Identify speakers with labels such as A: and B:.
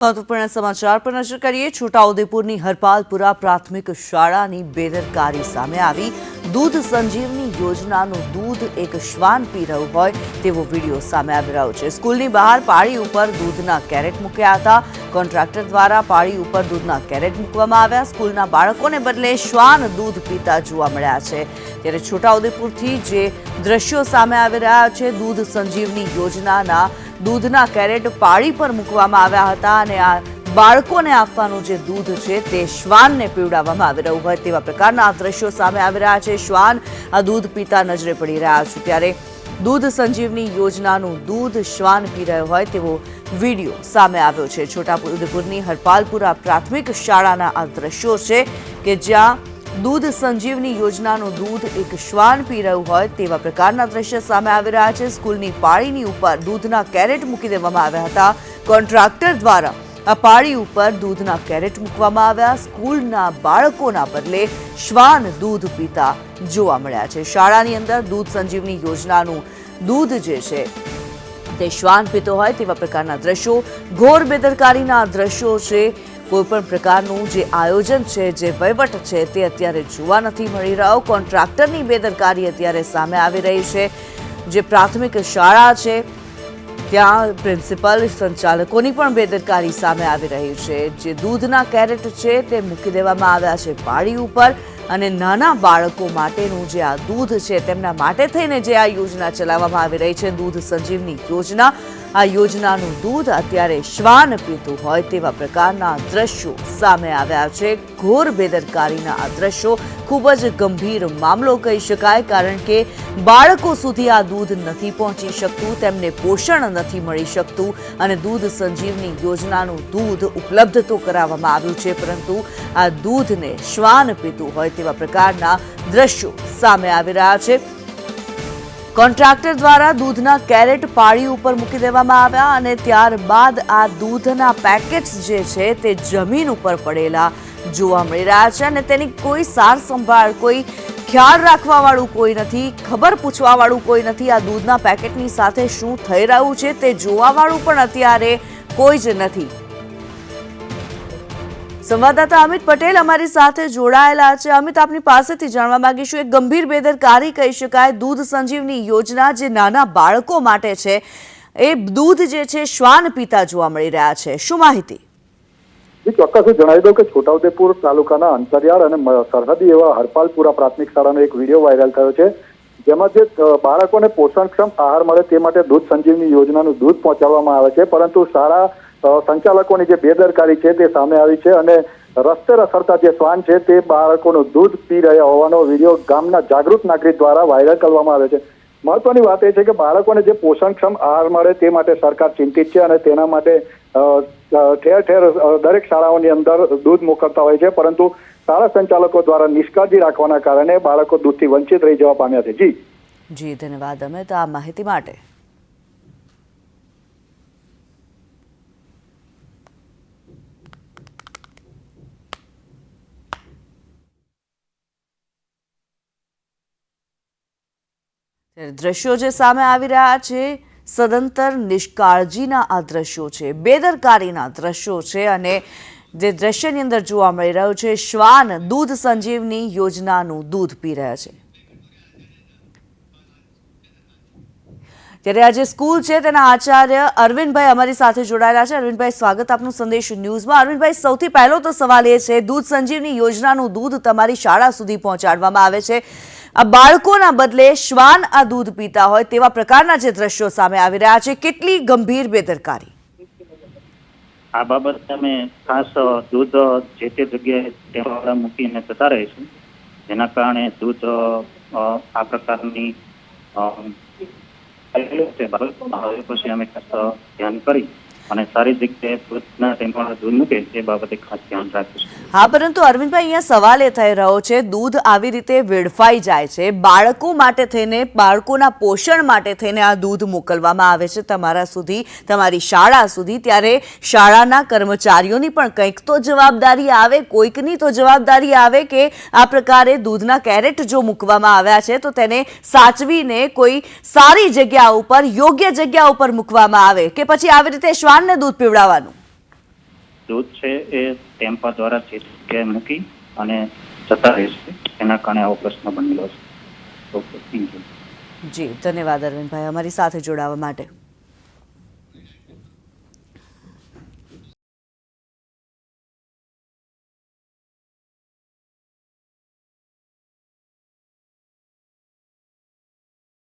A: મહત્વપૂર્ણ સમાચાર પર નજર કરીએ. છોટાઉદેપુરની હરપાલપુરા પ્રાથમિક શાળાની બેદરકારી સામે આવી. દૂધ સંજીવની યોજનાનું દૂધ એક શ્વાન પી રહ્યું હોય તેવો વીડિયો સામે આવી રહ્યો છે. સ્કૂલની બહાર પાળી ઉપર દૂધના કેરેટ મૂક્યા હતા. કોન્ટ્રાક્ટર દ્વારા પાળી ઉપર દૂધના કેરેટ મૂકવામાં આવ્યા. સ્કૂલના બાળકોને બદલે શ્વાન દૂધ પીતા જોવા મળ્યા છે. ત્યારે છોટાઉદેપુરથી જે દ્રશ્યો સામે આવી રહ્યા છે, દૂધ સંજીવની યોજનાના દૂધના કેરેટ પાળી પર મૂકવામાં આવ્યા હતા અને આ બાળકોને આપવાનું જે દૂધ છે તે શ્વાનને પીવડાવવામાં આવી રહ્યું હોય તેવા પ્રકારના દ્રશ્યો સામે આવી રહ્યા છે. શ્વાન આ દૂધ પીતા નજરે પડી રહ્યા છે. ત્યારે દૂધ સંજીવની યોજનાનું દૂધ શ્વાન પી રહ્યો હોય તેવો વીડિયો સામે આવ્યો છે. છોટાઉદેપુરની હરપાલપુરા પ્રાથમિક શાળાના આ દ્રશ્યો છે કે જ્યાં દૂધ સંજીવની યોજનાનું દૂધ એક શ્વાન પી રહ્યું હોય તેવા પ્રકારના દ્રશ્ય સામે આવી રહ્યા છે. સ્કૂલની પાળીની ઉપર દૂધના કેરેટ મૂકી દેવામાં આવ્યા હતા. કોન્ટ્રાક્ટર દ્વારા આ પાળી ઉપર દૂધના કેરેટ મૂકવામાં આવ્યા. સ્કૂલના બાળકોના બદલે શ્વાન દૂધ પીતા જોવા મળ્યા છે. શાળાની અંદર દૂધ સંજીવની યોજનાનું દૂધ જે છે તે શ્વાન પીતો હોય તેવા પ્રકારના દ્રશ્યો, ઘોર બેદરકારીના દ્રશ્યો છે. કોઈ પણ પ્રકારનું જે આયોજન છે, જે વહીવટ છે તે અત્યારે જોવા નથી મળી રહ્યો. કોન્ટ્રાક્ટરની બેદરકારી અત્યારે સામે આવી રહી છે. જે પ્રાથમિક શાળા છે, ત્યાં પ્રિન્સિપલ સંચાલકોની પણ બેદરકારી સામે આવી રહી છે. જે દૂધના કેરેટ છે તે મૂકી દેવામાં આવ્યા છે. પાળી ઉપર અને નાના બાળકો માટેનું જે આ દૂધ છે તેમના માટે થઈને જે આ યોજના ચલાવવામાં આવી રહી છે, દૂધ સંજીવની યોજના. આ યોજનાનું દૂધ અત્યારે શ્વાન પીતું હોય તેવા પ્રકારના દ્રશ્યો સામે આવ્યા છે. ઘોર બેદરકારીના આ દ્રશ્યો ખૂબ જ ગંભીર મામલો કહી શકાય, કારણ કે બાળકો સુધી આ દૂધ નથી પહોંચી શકતું, તેમને પોષણ નથી મળી શકતું અને દૂધ સંજીવની યોજનાનું દૂધ ઉપલબ્ધ તો કરાવવામાં આવ્યું છે, પરંતુ આ દૂધને શ્વાન પીતું હોય તેવા પ્રકારના દ્રશ્યો સામે આવી રહ્યા છે. કોન્ટ્રાક્ટર દ્વારા દૂધના કેરેટ પાળી ઉપર મૂકી દેવામાં આવ્યા અને ત્યારબાદ આ દૂધના પેકેટ્સ જે છે તે જમીન ઉપર પડેલા જોવા મળી રહ્યા છે અને તેની કોઈ સાર સંભાળ કોઈ ખ્યાલ રાખવાવાળું કોઈ નથી, ખબર પૂછવાવાળું કોઈ નથી આ દૂધના પેકેટની સાથે શું થઈ રહ્યું છે તે જોવાવાળું પણ અત્યારે કોઈ જ નથી. સંવાદદાતા અમિત પટેલ અમારી સાથે જોડાયેલા છે. અમિત, આપની પાસેથી જાણવા માંગીશું, એક ગંભીર બેદરકારી કહી શકાય, દૂધ સંજીવની યોજના જે નાના બાળકો માટે છે, એ દૂધ જે છે, શ્વાન પીતા જોવા મળી રહ્યા છે. શું માહિતી?
B: ચોક્કસ જણાવી દઉં કે છોટાઉદેપુર તાલુકાના અંતરિયાળ અને સરહદી એવા હરપાલપુરા પ્રાથમિક શાળાનો એક વીડિયો વાયરલ થયો છે, જેમાં જે બાળકોને પોષણક્ષમ આહાર મળે તે માટે દૂધ સંજીવની યોજનાનું દૂધ પહોંચાડવામાં આવે છે, પરંતુ શાળા સંચાલકોની જે બેદરકારી છે તે સામે આવી છે અને રસ્તે રખડતા જે શ્વાન છે તે બાળકોનું દૂધ પી રહ્યા હોવાનો વીડિયો ગામના જાગૃત નાગરિક દ્વારા વાયરલ કરવામાં આવે છે. મહત્વની વાત એ છે કે બાળકોને જે પોષણક્ષમ આહાર મળે તે માટે સરકાર ચિંતિત છે અને તેના માટે ઠેર ઠેર દરેક શાળાઓની અંદર દૂધ મોકલતા હોય છે, પરંતુ શાળા સંચાલકો દ્વારા નિષ્કાળજી રાખવાના કારણે બાળકો દૂધથી વંચિત રહી જવા પામ્યા છે. જી.
A: જી, ધન્યવાદ. અમિત આ માહિતી માટે દ્રશ્યો જે સામે આવી રહ્યા છે, સદંતર નિષ્કાળજીના આ દ્રશ્યો છે, બેદરકારીના દ્રશ્યો છે અને જે દ્રશ્યની અંદર જોવા મળી રહ્યું છે, શ્વાન દૂધ સંજીવની યોજનાનું દૂધ પી રહ્યા છે. ત્યારે આજે સ્કૂલ છે, તેના આચાર્ય અરવિંદભાઈ અમારી સાથે જોડાયેલા છે. અરવિંદભાઈ, સ્વાગત આપનું સંદેશ ન્યૂઝમાં. અરવિંદભાઈ, સૌથી પહેલો તો સવાલ એ છે, દૂધ સંજીવની યોજનાનું દૂધ તમારી શાળા સુધી પહોંચાડવામાં આવે છે. આ બાળકોના બદલે શ્વાન આ દૂધ પીતા હોય તેવા પ્રકારના જે દ્રશ્યો સામે આવી રહ્યા છે, કેટલી ગંભીર બેદરકારી?
C: આ બાબત અમે ખાસ દૂધ જે તે જગ્યાએ મૂકીને જતા રહીશું. જેના કારણે દૂધ આ પ્રકારની પછી અમે ખાસ ધ્યાન કરી અને સારી જગ્યાએ દૂધના ટેમ્પાવાળા દૂધ મૂકે તે બાબતે ખાસ ધ્યાન રાખીશું.
A: હા, પરંતુ અરવિંદભાઈ, અહીંયા સવાલ એ થઈ રહ્યો છે, દૂધ આવી રીતે વેડફાઈ જાય છે, બાળકો માટે થઈને, બાળકોના પોષણ માટે થઈને આ દૂધ મોકલવામાં આવે છે તમારા સુધી, તમારી શાળા સુધી, ત્યારે શાળાના કર્મચારીઓની પણ કંઈક તો જવાબદારી આવે, કોઈકની તો જવાબદારી આવે કે આ પ્રકારે દૂધના કેરેટ જો મૂકવામાં આવ્યા છે, તો તેને સાચવીને કોઈ સારી જગ્યા ઉપર, યોગ્ય જગ્યા ઉપર મૂકવામાં આવે કે પછી આવી રીતે શ્વાનને દૂધ પીવડાવવાનું?
C: દૂધ છે એ ટેમ્પા દ્વારા જે જગ્યાએ મૂકી અને જતા રહેશે એના કારણે આવો પ્રશ્ન બનેલો છે. ઓકે થેન્ક યુ
A: જી ધન્યવાદ અરવિંદભાઈ. અમારી સાથે જોડાવા માટે.